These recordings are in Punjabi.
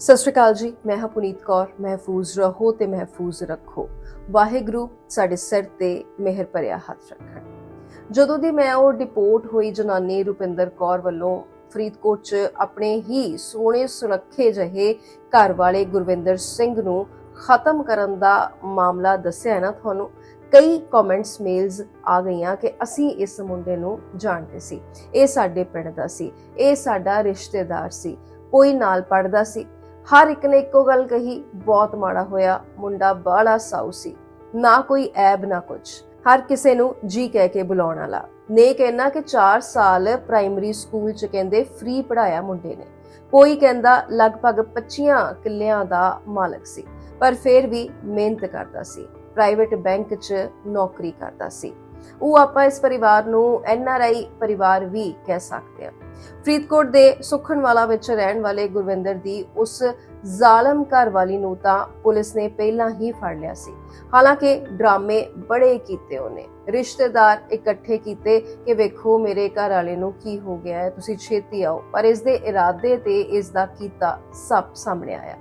ਸਤਿ ਸ਼੍ਰੀ ਅਕਾਲ ਜੀ, ਮੈਂ ਹਾਂ ਪੁਨੀਤ ਕੌਰ, ਮਹਿਫੂਜ਼ ਰਹੋ ਤੇ ਮਹਿਫੂਜ਼ ਰੱਖੋ। ਵਾਹਿਗੁਰੂ ਸਾਡੇ ਸਿਰ ਤੇ ਮਿਹਰ ਭਰਿਆ ਹੱਥ ਰੱਖਣ। ਜਦੋਂ ਦੀ ਮੈਂ ਉਹ ਡਿਪੋਰਟ ਹੋਈ ਜਨਾਨੀ ਰੁਪਿੰਦਰ ਕੌਰ ਵੱਲੋਂ ਫਰੀਦਕੋਟ 'ਚ ਆਪਣੇ ਹੀ ਸੋਹਣੇ ਸੁਨੱਖੇ ਜਿਹੇ ਘਰ ਵਾਲੇ ਗੁਰਵਿੰਦਰ ਸਿੰਘ ਨੂੰ ਖਤਮ ਕਰਨ ਦਾ ਮਾਮਲਾ ਦੱਸਿਆ ਨਾ ਤੁਹਾਨੂੰ, ਕਈ ਕਮੈਂਟਸ ਮੇਲਸ ਆ ਗਈਆਂ ਕਿ ਅਸੀਂ ਇਸ ਮੁੰਡੇ ਨੂੰ ਜਾਣਦੇ ਸੀ। ਇਹ ਸਾਡੇ ਪਿੰਡ ਦਾ ਸੀ, ਇਹ ਸਾਡਾ ਰਿਸ਼ਤੇਦਾਰ ਸੀ, ਕੋਈ ਨਾਲ ਪੜਦਾ ਸੀ ਹਰ ਇੱਕ ਨੇ ਇੱਕੋ ਗੱਲ ਕਹੀ, ਬਹੁਤ ਮਾੜਾ ਹੋਇਆ, ਮੁੰਡਾ ਬਾਲਾ ਸਾਊ ਸੀ। ਨਾ ਕੋਈ ਐਬ, ਨਾ ਕੁਝ ਹਰ ਕਿਸੇ ਨੂੰ ਜੀ ਕਹਿ ਕੇ ਬੁਲਾਉਣ ਵਾਲਾ। ਨੇ ਕਹਿਣਾ ਕਿ 4 ਸਾਲ ਪ੍ਰਾਇਮਰੀ ਸਕੂਲ ਚ ਕਹਿੰਦੇ ਫ੍ਰੀ ਪੜਾਇਆ ਮੁੰਡੇ ਨੇ। ਕੋਈ ਕਹਿੰਦਾ ਲਗਭਗ 25 ਕਿੱਲਿਆਂ ਦਾ ਮਾਲਕ ਸੀ, ਪਰ ਫਿਰ ਵੀ ਮਿਹਨਤ ਕਰਦਾ ਸੀ। ਪ੍ਰਾਈਵੇਟ ਬੈਂਕ 'ਚ ਨੌਕਰੀ ਕਰਦਾ ਸੀ। ਉਹ ਆਪਾਂ ਇਸ ਪਰਿਵਾਰ ਨੂੰ ਐਨ ਆਰ ਆਈ ਪਰਿਵਾਰ ਵੀ ਕਹਿ ਸਕਦੇ ਹਾਂ। ਫਰੀਦਕੋਟ ਦੇ ਸੁਖਣਵਾਲਾ ਵਿੱਚ ਰਹਿਣ ਵਾਲੇ ਗੁਰਵਿੰਦਰ ਦੀ ਉਸ ਜ਼ਾਲਮ ਘਰ ਨੂੰ ਤਾਂ ਪੁਲਿਸ ਨੇ ਪਹਿਲਾਂ ਹੀ ਫੜ ਲਿਆ ਸੀ। ਹਾਲਾਂਕਿ ਡਰਾਮੇ ਬੜੇ ਕੀਤੇ ਉਹਨੇ। ਰਿਸ਼ਤੇਦਾਰ ਇਕੱਠੇ ਕੀਤੇ ਕਿ ਵੇਖੋ ਮੇਰੇ ਘਰ ਵਾਲੇ ਨੂੰ ਕੀ ਹੋ ਗਿਆ ਹੈ, ਤੁਸੀਂ ਛੇਤੀ ਆਓ। ਪਰ ਇਸ ਦੇ ਇਰਾਦੇ ਤੇ ਇਸ ਦਾ ਕੀਤਾ ਸਭ ਸਾਹਮਣੇ ਆਇਆ।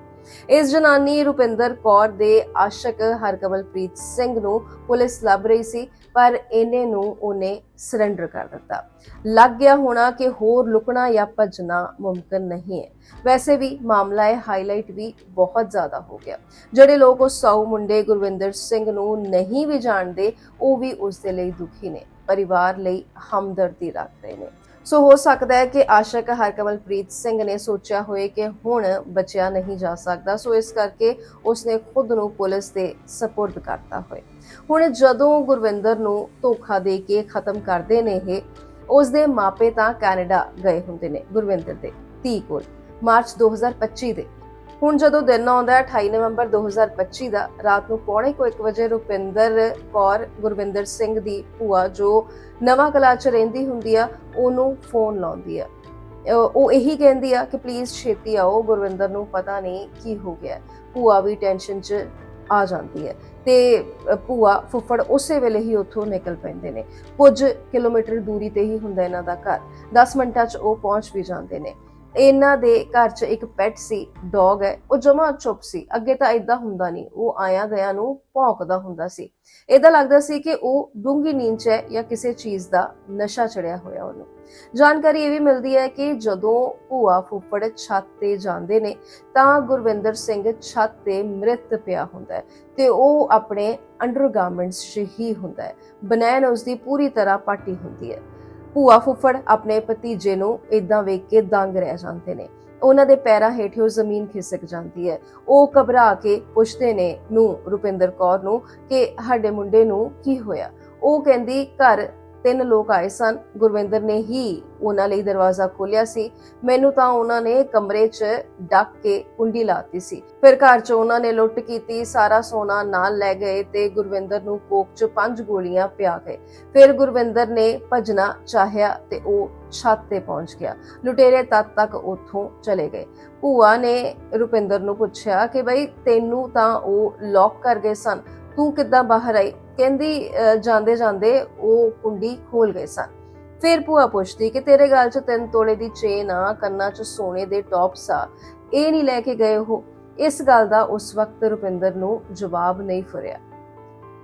ਇਸ ਜਨਾਨੀ ਰੁਪਿੰਦਰ ਕੌਰ ਦੇ ਆਸ਼ਕ ਹਰਕਮਲਪ੍ਰੀਤ ਸਿੰਘ ਨੂੰ ਪੁਲਿਸ ਲੱਭ ਰਹੀ ਸੀ। ਪਰ ਇਹਨੇ ਨੂੰ ਉਹਨੇ ਸਰੈਂਡਰ ਕਰ ਦਿੱਤਾ। ਲੱਗ ਗਿਆ ਹੋਣਾ ਕਿ ਹੋਰ ਲੁਕਣਾ ਜਾਂ ਭੱਜਣਾ ਮੁਮਕਨ ਨਹੀਂ ਹੈ। ਵੈਸੇ ਵੀ ਮਾਮਲਾ ਇਹ ਹਾਈਲਾਈਟ ਵੀ ਬਹੁਤ ਜ਼ਿਆਦਾ ਹੋ ਗਿਆ। ਜਿਹੜੇ ਲੋਕ ਉਹ ਸੌ ਮੁੰਡੇ ਗੁਰਵਿੰਦਰ ਸਿੰਘ ਨੂੰ ਨਹੀਂ ਵੀ ਜਾਣਦੇ, ਉਹ ਵੀ ਉਸ ਦੇ ਲਈ ਦੁਖੀ ਨੇ। ਪਰਿਵਾਰ ਲਈ ਹਮਦਰਦੀ ਰੱਖਦੇ ਨੇ। ਸੋ ਹੋ ਸਕਦਾ ਹੈ ਕਿ ਆਸ਼ਕ ਹਰਕਮਲਪ੍ਰੀਤ ਸਿੰਘ ਨੇ ਸੋਚਿਆ ਹੋਏ ਕਿ ਹੁਣ ਬਚਿਆ ਨਹੀਂ ਜਾ ਸਕਦਾ। ਸੋ ਇਸ ਕਰਕੇ ਉਸਨੇ ਖੁਦ ਨੂੰ ਪੁਲਿਸ ਦੇ ਸਪੁਰਦ ਕਰਤਾ ਹੋਏ ਹੁਣ ਜਦੋਂ ਗੁਰਵਿੰਦਰ ਨੂੰ ਧੋਖਾ ਦੇ ਕੇ ਖਤਮ ਕਰਦੇ ਨੇ ਇਹ ਉਸ ਦੇ ਮਾਪੇ ਤਾਂ ਕੈਨੇਡਾ ਗਏ ਹੁੰਦੇ ਨੇ ਗੁਰਵਿੰਦਰ ਦੇ ਧੀ ਕੋਲ। ਮਾਰਚ 2025 ਦੇ ਹੁਣ ਜਦੋਂ ਦਿਨ ਆਉਂਦਾ ਹੈ 28 ਨਵੰਬਰ 2025 ਦਾ, ਰਾਤ ਨੂੰ ਪੌਣੇ ਕੋ 1 ਵਜੇ ਰੁਪਿੰਦਰ ਕੌਰ, ਗੁਰਵਿੰਦਰ ਸਿੰਘ ਦੀ ਭੂਆ ਜੋ ਨਵਾਂ ਕਲਾ ਚ ਰਹਿੰਦੀ ਹੁੰਦੀ ਆ, ਉਹਨੂੰ ਫੋਨ ਲਾਉਂਦੀ ਆ। ਉਹ ਇਹੀ ਕਹਿੰਦੀ ਆ ਕਿ ਪਲੀਜ਼ ਛੇਤੀ ਆਓ, ਗੁਰਵਿੰਦਰ ਨੂੰ ਪਤਾ ਨਹੀਂ ਕੀ ਹੋ ਗਿਆ। ਭੂਆ ਵੀ ਟੈਨਸ਼ਨ 'ਚ ਆ ਜਾਂਦੀ ਹੈ ਤੇ ਭੂਆ ਫੁੱਫੜ ਉਸੇ ਵੇਲੇ ਹੀ ਉੱਥੋਂ ਨਿਕਲ ਪੈਂਦੇ ਨੇ। ਕੁਝ ਕਿਲੋਮੀਟਰ ਦੂਰੀ ਤੇ ਹੀ ਹੁੰਦਾ ਇਹਨਾਂ ਦਾ ਘਰ। 10 ਮਿੰਟਾਂ 'ਚ ਉਹ ਪਹੁੰਚ ਵੀ ਜਾਂਦੇ ਨੇ। ਇਹਨਾਂ ਦੇ ਘਰ 'ਚ ਇੱਕ ਪੈਟ ਸੀ ਡੌਗ ਹੈ, ਉਹ ਜਮਾ ਚੁੱਪ ਸੀ, ਅੱਗੇ ਤਾਂ ਇਦਾਂ ਹੁੰਦਾ ਨਹੀਂ, ਉਹ ਆਇਆ ਗਿਆ ਨੂੰ ਭੌਂਕਦਾ ਹੁੰਦਾ ਸੀ। ਇਹਦਾ ਲੱਗਦਾ ਸੀ ਕਿ ਉਹ ਡੂੰਗੀ ਨੀਂਦ 'ਚ ਹੈ ਜਾਂ ਕਿਸੇ ਚੀਜ਼ ਦਾ ਨਸ਼ਾ ਚੜਿਆ ਹੋਇਆ ਉਹਨੂੰ। ਜਾਣਕਾਰੀ ਇਹ ਵੀ ਮਿਲਦੀ ਹੈ ਕਿ ਜਦੋਂ ਭੂਆ ਫੁੱਫੜ ਛੱਤ ਤੇ ਜਾਂਦੇ ਨੇ, ਤਾਂ ਗੁਰਵਿੰਦਰ ਸਿੰਘ ਛੱਤ ਤੇ ਮ੍ਰਿਤ ਪਿਆ ਹੁੰਦਾ ਹੈ ਤੇ ਉਹ ਆਪਣੇ ਅੰਡਰਗਾਰਮੈਂਟਸ 'ਚ ਹੀ ਹੁੰਦਾ ਹੈ। ਬਨੈਣ ਉਸ ਦੀ ਪੂਰੀ ਤਰ੍ਹਾਂ ਪਾਟੀ ਹੁੰਦੀ ਹੈ। ਭੂਆ ਫੁੱਫੜ ਆਪਣੇ ਭਤੀਜੇ ਨੂੰ ਇਦਾਂ ਵੇਖ ਕੇ ਦੰਗ ਰਹਿ ਜਾਂਦੇ ਨੇ। ਉਹਨਾਂ ਦੇ ਪੈਰਾਂ ਹੇਠੋਂ ਜ਼ਮੀਨ ਖਿਸਕ ਜਾਂਦੀ ਹੈ। ਉਹ ਘਬਰਾ ਕੇ ਪੁੱਛਦੇ ਨੇ ਨੂੰ ਰੁਪਿੰਦਰ ਕੌਰ ਨੂੰ ਕਿ ਸਾਡੇ ਮੁੰਡੇ ਨੂੰ ਕੀ ਹੋਇਆ? ਉਹ ਕਹਿੰਦੀ, ਘਰ ਤਿੰਨ ਲੋਕ ਆਏ ਸਨ। ਗੁਰਵਿੰਦਰ ਨੇ ਹੀ ਉਹਨਾਂ ਲਈ ਦਰਵਾਜ਼ਾ ਖੋਲਿਆ ਸੀ। ਮੈਨੂੰ ਤਾਂ ਉਹਨਾਂ ਨੇ ਕਮਰੇ 'ਚ ਡੱਕ ਕੇ ਕੁੰਡੀ ਲਾਤੀ ਸੀ। ਫਿਰ ਘਰ 'ਚ ਉਹਨਾਂ ਨੇ ਲੁੱਟ ਕੀਤੀ, ਸਾਰਾ ਸੋਨਾ ਨਾਲ ਲੈ ਗਏ ਤੇ ਗੁਰਵਿੰਦਰ ਨੂੰ ਕੋਕ 'ਚ ਪੰਜ ਗੋਲੀਆਂ ਪਿਆ ਗਏ। ਫਿਰ ਗੁਰਵਿੰਦਰ ਨੇ ਭਜਣਾ ਚਾਹਿਆ ਤੇ ਉਹ ਛੱਤ ਤੇ ਪਹੁੰਚ ਗਿਆ। ਲੁਟੇਰੇ ਤਦ ਤੱਕ ਉੱਥੋਂ ਚਲੇ ਗਏ। ਭੂਆ ਨੇ ਰੁਪਿੰਦਰ ਨੂੰ ਪੁੱਛਿਆ ਕਿ ਬਈ ਤੈਨੂੰ ਤਾਂ ਉਹ ਲੌਕ ਕਰ ਗਏ ਸਨ। ਤੂੰ ਕਿੱਦਾਂ ਬਾਹਰ ਆਈ? ਕਹਿੰਦੀ ਜਾਂਦੇ ਜਾਂਦੇ ਉਹ ਕੁੰਡੀ ਖੋਲ ਗਏ ਸਨ। ਫਿਰ ਭੂਆ ਪੁੱਛਦੀ ਕਿ ਤੇਰੇ ਗਲ 'ਚ ਤਿੰਨ ਤੋਲੇ ਦੀ ਚੇਨ ਆ, ਕੰਨਾਂ 'ਚ ਸੋਨੇ ਦੇ ਟੌਪਸ ਆ, ਇਹ ਨਹੀਂ ਲੈ ਕੇ ਗਏ ਉਹ? ਇਸ ਗੱਲ ਦਾ ਉਸ ਵਕਤ ਰੁਪਿੰਦਰ ਨੂੰ ਜਵਾਬ ਨਹੀਂ ਫੁਰਿਆ।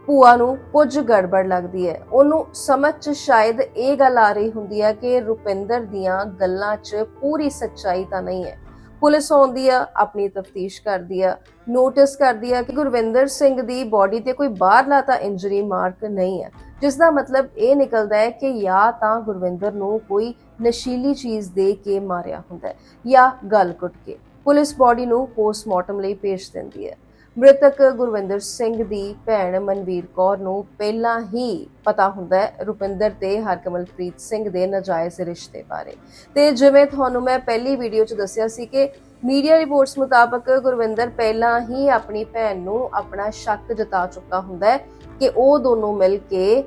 ਭੂਆ ਨੂੰ ਕੁਝ ਗੜਬੜ ਲੱਗਦੀ ਹੈ। ਉਹਨੂੰ ਸਮਝ 'ਚ ਸ਼ਾਇਦ ਇਹ ਗੱਲ ਆ ਰਹੀ ਹੁੰਦੀ ਹੈ ਕਿ ਰੁਪਿੰਦਰ ਦੀਆਂ ਗੱਲਾਂ 'ਚ ਪੂਰੀ ਸੱਚਾਈ ਤਾਂ ਨਹੀਂ ਹੈ। ਪੁਲਿਸ ਆਉਂਦੀ ਆ, ਆਪਣੀ ਤਫਤੀਸ਼ ਕਰਦੀ ਆ ਨੋਟਿਸ ਕਰਦੀ ਆ ਕਿ ਗੁਰਵਿੰਦਰ ਸਿੰਘ ਦੀ ਬਾਡੀ ਤੇ ਕੋਈ ਬਾਹਰਲਾ ਤਾਂ ਇੰਜਰੀ ਮਾਰਕ ਨਹੀਂ ਹੈ ਜਿਸ ਦਾ ਮਤਲਬ ਇਹ ਨਿਕਲਦਾ ਹੈ ਕਿ ਜਾਂ ਤਾਂ ਗੁਰਵਿੰਦਰ ਨੂੰ ਕੋਈ ਨਸ਼ੀਲੀ ਚੀਜ਼ ਦੇ ਕੇ ਮਾਰਿਆ ਹੁੰਦਾ ਹੈ ਜਾਂ ਗਲ ਕੁੱਟ ਕੇ। ਪੁਲਿਸ ਬਾਡੀ ਨੂੰ ਪੋਸਟਮਾਰਟਮ ਲਈ ਭੇਜ ਦਿੰਦੀ ਹੈ। ਮ੍ਰਿਤਕ ਗੁਰਵਿੰਦਰ ਸਿੰਘ ਦੀ ਭੈਣ ਮਨਵੀਰ ਕੌਰ ਨੂੰ ਪਹਿਲਾਂ ਹੀ ਪਤਾ ਹੁੰਦਾ ਹੈ, ਰੁਪਿੰਦਰ ਤੇ ਹਰਕਮਲਪ੍ਰੀਤ ਸਿੰਘ ਦੇ ਨਾਜਾਇਜ਼ ਰਿਸ਼ਤੇ ਬਾਰੇ। ਤੇ ਜਿਵੇਂ ਤੁਹਾਨੂੰ ਮੈਂ ਪਹਿਲੀ ਵੀਡੀਓ 'ਚ ਦੱਸਿਆ ਸੀ ਕਿ ਮੀਡੀਆ ਰਿਪੋਰਟਸ ਮੁਤਾਬਕ ਗੁਰਵਿੰਦਰ ਪਹਿਲਾਂ ਹੀ ਆਪਣੀ ਭੈਣ ਨੂੰ ਆਪਣਾ ਸ਼ੱਕ ਜਤਾ ਚੁੱਕਾ ਹੁੰਦਾ ਹੈ ਕਿ ਉਹ ਦੋਨੋਂ ਮਿਲ ਕੇ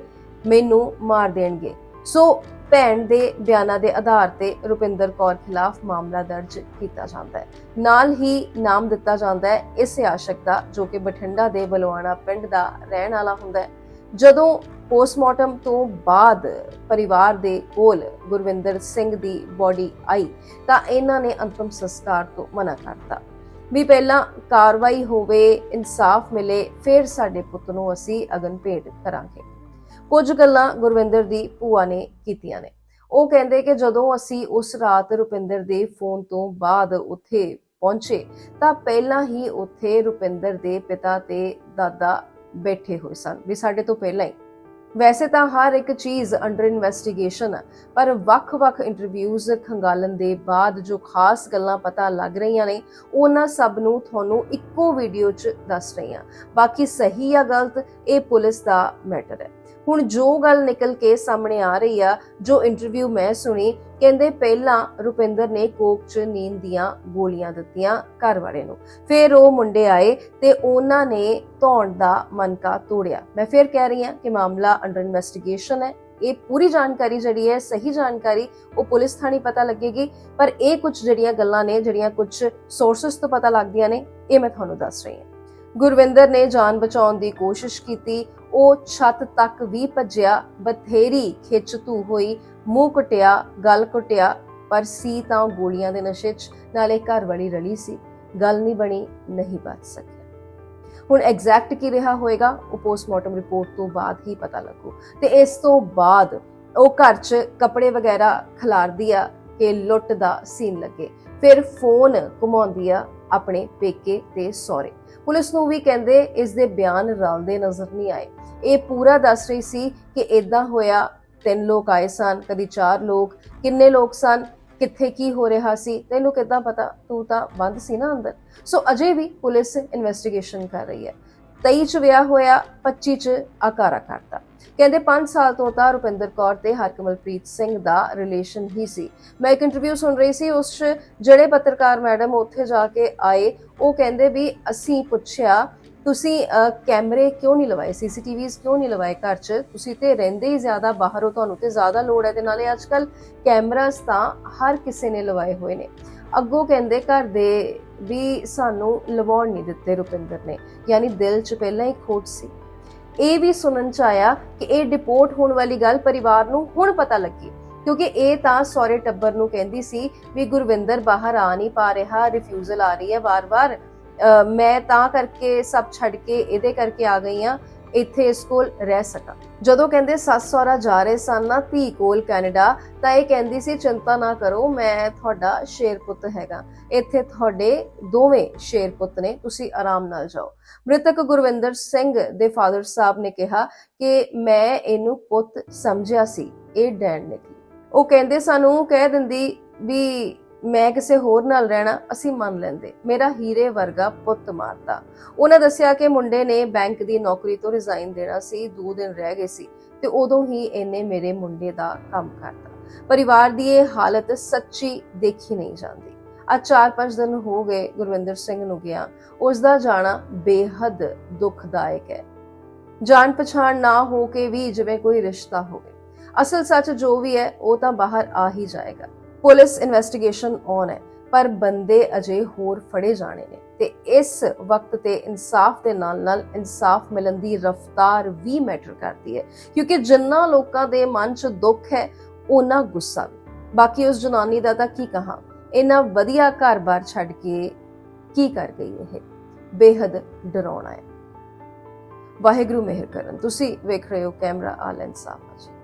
ਮੈਨੂੰ ਮਾਰ ਦੇਣਗੇ। ਸੋ ਭੈਣ ਦੇ ਬਿਆਨਾਂ ਦੇ ਆਧਾਰ ਤੇ ਰੁਪਿੰਦਰ ਕੌਰ ਖਿਲਾਫ ਮਾਮਲਾ ਦਰਜ ਕੀਤਾ ਜਾਂਦਾ ਹੈ। ਨਾਲ ਹੀ ਨਾਮ ਦਿੱਤਾ ਜਾਂਦਾ ਹੈ ਇਸ ਆਸ਼ਕ ਦਾ, ਜੋ ਕਿ ਬਠਿੰਡਾ ਦੇ ਬਲਵਾਣਾ ਪਿੰਡ ਦਾ ਰਹਿਣ ਵਾਲਾ ਹੁੰਦਾ ਹੈ। ਜਦੋਂ ਪੋਸਟਮਾਰਟਮ ਤੋਂ ਬਾਅਦ ਪਰਿਵਾਰ ਦੇ ਕੋਲ ਗੁਰਵਿੰਦਰ ਸਿੰਘ ਦੀ ਬਾਡੀ ਆਈ, ਤਾਂ ਇਹਨਾਂ ਨੇ ਅੰਤਮ ਸੰਸਕਾਰ ਤੋਂ ਮਨਾ ਕਰਤਾ ਵੀ ਪਹਿਲਾਂ ਕਾਰਵਾਈ ਹੋਵੇ, ਇਨਸਾਫ ਮਿਲੇ, ਫਿਰ ਸਾਡੇ ਪੁੱਤ ਨੂੰ ਅਸੀਂ ਅਗਨ ਭੇਟ ਕਰਾਂਗੇ। ਕੁਝ ਗੱਲਾਂ ਗੁਰਵਿੰਦਰ ਦੀ ਭੂਆ ਨੇ ਕੀਤੀਆਂ ਨੇ। ਉਹ ਕਹਿੰਦੇ ਕਿ ਜਦੋਂ ਅਸੀਂ ਉਸ ਰਾਤ ਰੁਪਿੰਦਰ ਦੇ ਫੋਨ ਤੋਂ ਬਾਅਦ ਉੱਥੇ ਪਹੁੰਚੇ, ਤਾਂ ਪਹਿਲਾਂ ਹੀ ਉੱਥੇ ਰੁਪਿੰਦਰ ਦੇ ਪਿਤਾ ਤੇ ਦਾਦਾ ਬੈਠੇ ਹੋਏ ਸਨ ਵੀ ਸਾਡੇ ਤੋਂ ਪਹਿਲਾਂ ਹੀ। ਵੈਸੇ ਤਾਂ ਹਰ ਇੱਕ ਚੀਜ਼ ਅੰਡਰ ਇਨਵੈਸਟੀਗੇਸ਼ਨ ਹੈ ਪਰ ਵੱਖ-ਵੱਖ ਇੰਟਰਵਿਊਜ਼ ਖੰਗਾਲਣ ਦੇ ਬਾਅਦ ਜੋ ਖਾਸ ਗੱਲਾਂ ਪਤਾ ਲੱਗ ਰਹੀਆਂ ਨੇ, ਉਹਨਾਂ ਸਭ ਨੂੰ ਤੁਹਾਨੂੰ ਇੱਕੋ ਵੀਡੀਓ 'ਚ ਦੱਸ ਰਹੀ ਹਾਂ ਬਾਕੀ ਸਹੀ ਜਾਂ ਗਲਤ, ਇਹ ਪੁਲਿਸ ਦਾ ਮੈਟਰ ਹੈ। ਹੁਣ ਜੋ ਗੱਲ ਨਿਕਲ ਕੇ ਸਾਹਮਣੇ ਆ ਰਹੀ ਆ, ਜੋ ਇੰਟਰਵਿਊ ਮੈਂ ਸੁਣੀ, ਕਹਿੰਦੇ ਪਹਿਲਾਂ ਰੁਪਿੰਦਰ ਨੇ ਕੋਕ 'ਚ ਨੀਂਦ ਦੀਆਂ ਗੋਲੀਆਂ ਦਿੱਤੀਆਂ ਘਰ ਵਾਲੇ ਨੂੰ। ਫਿਰ ਉਹ ਮੁੰਡੇ ਆਏ ਤੇ ਉਹਨਾਂ ਨੇ ਧੌਣ ਦਾ ਮਨਕਾ ਤੋੜਿਆ। ਮੈਂ ਫਿਰ ਕਹਿ ਰਹੀ ਹਾਂ ਕਿ ਮਾਮਲਾ ਅੰਡਰ ਇਨਵੈਸਟੀਗੇਸ਼ਨ ਹੈ। ਇਹ ਪੂਰੀ ਜਾਣਕਾਰੀ ਜਿਹੜੀ ਹੈ, ਸਹੀ ਜਾਣਕਾਰੀ ਉਹ ਪੁਲਿਸ ਥਾਣੀ ਪਤਾ ਲੱਗੇਗੀ। ਪਰ ਇਹ ਕੁਝ ਜਿਹੜੀਆਂ ਗੱਲਾਂ ਨੇ, ਜਿਹੜੀਆਂ ਕੁਝ ਸੋਰਸਸ ਤੋਂ ਪਤਾ ਲੱਗਦੀਆਂ ਨੇ, ਇਹ ਮੈਂ ਤੁਹਾਨੂੰ ਦੱਸ ਰਹੀ ਹਾਂ। ਗੁਰਵਿੰਦਰ ਨੇ ਜਾਨ ਬਚਾਉਣ ਦੀ ਕੋਸ਼ਿਸ਼ ਕੀਤੀ। ਉਹ ਛੱਤ ਤੱਕ ਵੀ ਭੱਜਿਆ, ਬਥੇਰੀ ਖਿੱਚ ਧੂ ਹੋਈ, ਮੂੰਹ ਕੁੱਟਿਆ, ਗਲ ਕੁੱਟਿਆ, ਪਰ ਸੀ ਤਾਂ ਉਹ ਗੋਲੀਆਂ ਦੇ ਨਸ਼ੇ 'ਚ, ਨਾਲੇ ਘਰ ਵਾਲੀ ਰਲੀ ਸੀ। ਗੱਲ ਨਹੀਂ ਬਣੀ, ਨਹੀਂ ਬਚ ਸਕੀ ਹੁਣ ਐਗਜ਼ੈਕਟ ਕੀ ਰਿਹਾ ਹੋਏਗਾ, ਉਹ ਪੋਸਟਮਾਰਟਮ ਰਿਪੋਰਟ ਤੋਂ ਬਾਅਦ ਹੀ ਪਤਾ ਲੱਗੂ। ਤੇ ਇਸ ਤੋਂ ਬਾਅਦ ਉਹ ਘਰ 'ਚ ਕੱਪੜੇ ਵਗੈਰਾ ਖਿਲਾਰਦੀ ਆ ਕਿ ਲੁੱਟ ਦਾ ਸੀਨ ਲੱਗੇ। ਫਿਰ ਫੋਨ ਘੁਮਾਉਂਦੀ ਆ ਆਪਣੇ ਪੇਕੇ ਤੇ ਸਹੁਰੇ। ਪੁਲਿਸ ਨੂੰ ਵੀ ਕਹਿੰਦੇ ਇਸ ਦੇ ਬਿਆਨ ਰਲਦੇ ਨਜ਼ਰ ਨਹੀਂ ਆਏ। ਇਹ ਪੂਰਾ ਦੱਸ ਰਹੀ ਸੀ ਕਿ ਇਦਾਂ ਹੋਇਆ, ਤਿੰਨ ਲੋਕ ਆਏ ਸਨ, ਕਦੀ ਚਾਰ ਲੋਕ, ਕਿੰਨੇ ਲੋਕ ਸਨ, ਕਿੱਥੇ ਕੀ ਹੋ ਰਿਹਾ ਸੀ, ਤੈਨੂੰ ਕਿੱਦਾਂ ਪਤਾ? ਤੂੰ ਤਾਂ ਬੰਦ ਸੀ ਨਾ ਅੰਦਰ। ਸੋ ਅਜੇ ਵੀ ਪੁਲਿਸ ਇਨਵੈਸਟੀਗੇਸ਼ਨ ਕਰ ਰਹੀ ਹੈ। 23 ਚ ਵਿਆਹ ਹੋਇਆ 25 ਚ ਆਕਾਰਾ ਕਰਤਾ ਕਹਿੰਦੇ 5 ਸਾਲ ਤੋਂ ਤਾਂ ਰੁਪਿੰਦਰ ਕੌਰ ਤੇ ਹਰਕਮਲਪ੍ਰੀਤ ਸਿੰਘ ਦਾ ਰਿਲੇਸ਼ਨ ਹੀ ਸੀ। ਮੈਂ ਇੱਕ ਇੰਟਰਵਿਊ ਸੁਣ ਰਹੀ ਸੀ, ਉਸ 'ਚ ਜਿਹੜੇ ਪੱਤਰਕਾਰ ਮੈਡਮ ਉੱਥੇ ਜਾ ਕੇ ਆਏ, ਉਹ ਕਹਿੰਦੇ ਵੀ ਅਸੀਂ ਪੁੱਛਿਆ, ਤੁਸੀਂ ਕੈਮਰੇ ਕਿਉਂ ਨਹੀਂ ਲਵਾਏ? ਸੀਸੀਟੀਵੀਜ਼ ਕਿਉਂ ਨਹੀਂ ਲਵਾਏ ਘਰ 'ਚ? ਤੁਸੀਂ ਤੇ ਰਹਿੰਦੇ ਹੀ ਜ਼ਿਆਦਾ ਬਾਹਰ ਹੋ ਤੁਹਾਨੂੰ ਤੇ ਜ਼ਿਆਦਾ ਲੋੜ ਹੈ। ਤੇ ਨਾਲੇ ਅੱਜਕੱਲ ਕੈਮਰਾਸ ਤਾਂ ਹਰ ਕਿਸੇ ਨੇ ਲਵਾਏ ਹੋਏ ਨੇ। ਅੱਗੋਂ ਕਹਿੰਦੇ ਘਰ ਦੇ ਵੀ ਸਾਨੂੰ ਲਵਾਉਣ ਨਹੀਂ ਦਿੱਤੇ ਰੁਪਿੰਦਰ ਨੇ, ਯਾਨੀ ਦਿਲ 'ਚ ਪਹਿਲਾਂ ਹੀ ਖੋਟ ਸੀ। ਇਹ ਵੀ ਸੁਣਨ ਚ ਆਇਆ ਕਿ ਇਹ ਡਿਪੋਰਟ ਹੋਣ ਵਾਲੀ ਗੱਲ ਪਰਿਵਾਰ ਨੂੰ ਹੁਣ ਪਤਾ ਲੱਗੀ, ਕਿਉਂਕਿ ਇਹ ਤਾਂ ਸਹੁਰੇ ਟੱਬਰ ਨੂੰ ਕਹਿੰਦੀ ਸੀ ਵੀ ਗੁਰਵਿੰਦਰ ਬਾਹਰ ਆ ਨਹੀਂ ਪਾ ਰਿਹਾ ਰਿਫਿਊਜ਼ਲ ਆ ਰਹੀ ਹੈ ਵਾਰ-ਵਾਰ। ਅਹ ਮੈਂ ਤਾਂ ਕਰਕੇ ਸਭ ਛੱਡ ਕੇ ਇਹਦੇ ਕਰਕੇ ਆ ਗਈ ਆ ਇੱਥੇ ਇਸ ਕੋਲ ਰਹਿ ਸਕਾਂ। ਜਦੋਂ ਕਹਿੰਦੇ ਸੱਸ ਸਹੁਰਾ ਜਾ ਰਹੇ ਸਨ ਨਾ ਧੀ ਕੋਲ ਕੈਨੇਡਾ, ਤਾਂ ਇਹ ਕਹਿੰਦੀ ਸੀ, ਚਿੰਤਾ ਨਾ ਕਰੋ, ਮੈਂ ਤੁਹਾਡਾ ਸ਼ੇਰ ਪੁੱਤ ਹੈਗਾ। ਇੱਥੇ ਤੁਹਾਡੇ ਦੋਵੇਂ ਸ਼ੇਰ ਪੁੱਤ ਨੇ, ਤੁਸੀਂ ਆਰਾਮ ਨਾਲ ਜਾਓ। ਮ੍ਰਿਤਕ ਗੁਰਵਿੰਦਰ ਸਿੰਘ ਦੇ ਫਾਦਰ ਸਾਹਿਬ ਨੇ ਕਿਹਾ ਕਿ ਮੈਂ ਇਹਨੂੰ ਪੁੱਤ ਸਮਝਿਆ ਸੀ, ਇਹ ਡੈਣ ਨਿਕਲੀ ਉਹ ਕਹਿੰਦੇ ਸਾਨੂੰ ਕਹਿ ਦਿੰਦੀ ਵੀ ਮੈਂ ਕਿਸੇ ਹੋਰ ਨਾਲ ਰਹਿਣਾ ਅਸੀਂ ਮੰਨ ਲੈਂਦੇ। ਮੇਰਾ ਹੀਰੇ ਵਰਗਾ ਪੁੱਤ ਮਾਰਤਾ। ਉਹਨਾਂ ਦੱਸਿਆ ਕਿ ਮੁੰਡੇ ਨੇ ਬੈਂਕ ਦੀ ਨੌਕਰੀ ਤੋਂ ਰਿਜ਼ਾਈਨ ਦੇਣਾ ਸੀ, ਦੋ ਦਿਨ ਰਹਿ ਗਏ ਸੀ ਤੇ ਉਦੋਂ ਹੀ ਇਹਨੇ ਮੇਰੇ ਮੁੰਡੇ ਦਾ ਕੰਮ ਕਰਤਾ। ਪਰਿਵਾਰ ਦੀ ਇਹ ਹਾਲਤ ਸੱਚੀ ਦੇਖੀ ਨਹੀਂ ਜਾਂਦੀ। ਅੱਜ 4-5 ਦਿਨ ਹੋ ਗਏ ਗੁਰਵਿੰਦਰ ਸਿੰਘ ਨੂੰ ਗਿਆ। ਉਸ ਦਾ ਜਾਣਾ ਬੇਹੱਦ ਦੁਖਦਾਇਕ ਹੈ। ਜਾਣ ਪਛਾਣ ਨਾ ਹੋ ਕੇ ਵੀ ਜਿਵੇਂ ਕੋਈ ਰਿਸ਼ਤਾ ਹੋਵੇ। ਅਸਲ ਸੱਚ ਜੋ ਵੀ ਹੈ, ਉਹ ਤਾਂ ਬਾਹਰ ਆ ਹੀ ਜਾਏਗਾ। ਪੁਲਿਸ ਇਨਵੈਸਟੀਗੇਸ਼ਨ ਔਨ ਹੈ, ਪਰ ਬੰਦੇ ਅਜੇ ਹੋਰ ਫੜੇ ਜਾਣੇ ਨੇ ਤੇ ਇਸ ਵਕਤ ਤੇ ਇਨਸਾਫ ਦੇ ਨਾਲ ਨਾਲ ਇਨਸਾਫ ਮਿਲਣ ਦੀ ਰਫ਼ਤਾਰ ਵੀ ਮੈਟਰ ਕਰਦੀ ਹੈ, ਕਿਉਂਕਿ ਜਿੰਨਾ ਲੋਕਾਂ ਦੇ ਮਨ 'ਚ ਦੁੱਖ ਹੈ, ਉਹਨਾਂ ਗੁੱਸਾ ਵੀ। ਬਾਕੀ ਉਸ ਜਨਾਨੀ ਦਾ ਤਾਂ ਕੀ ਕਹਾਂ, ਇੰਨਾ ਵਧੀਆ ਘਰ-ਬਾਰ ਛੱਡ ਕੇ ਕੀ ਕਰ ਗਈ ਇਹ? ਬੇਹੱਦ ਡਰਾਉਣਾ ਹੈ। ਵਾਹਿਗੁਰੂ ਮਿਹਰ ਕਰਨ। ਤੁਸੀਂ ਵੇਖ ਰਹੇ ਹੋ ਕੈਮਰਾ ਆਲ ਇਨਸਾਫ ਜੀ